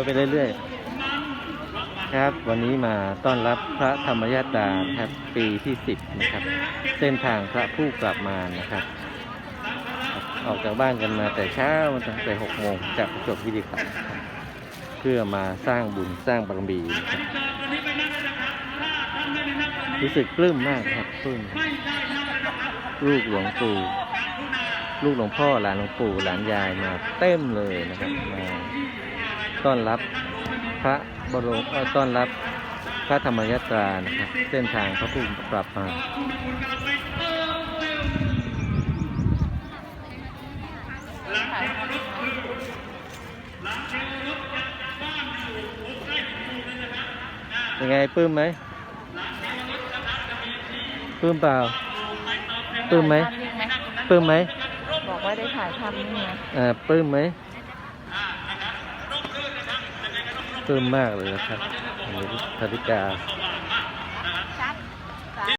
ยไปเรื่อยๆครับ วันนี้มาต้อนรับพระธรรมยาตานะครับปีที่สิบนะครับ เส้นทางพระผู้กลับมานะครับ ออกจากบ้านกันมาแต่เช้าตั้งแต่หกโมงจากประจบคีรีขันธ์นะครับเพื่อมาสร้างบุญสร้างบารมีร,รู้สึกปลื้มมากครับปลื้มลูกหลวงปู่ลูกหลวงพ่อหลานหลวงปู่หลานยายมาเต็มเลยนะครับมา ต้อนรับพระบรมเอ่อต้อนรับพระธรรมยตรานะครับเส้นทางพระผู้กลับมายังไงปลื้มไหมปลื้มเปล่าปลื้มไหมปลื้มไหมบอกว่าได้ถ่ายทำนี่ไงอ่าปลื้มไหม เพิ่มมากเลยนะครับอันนี้ธริกา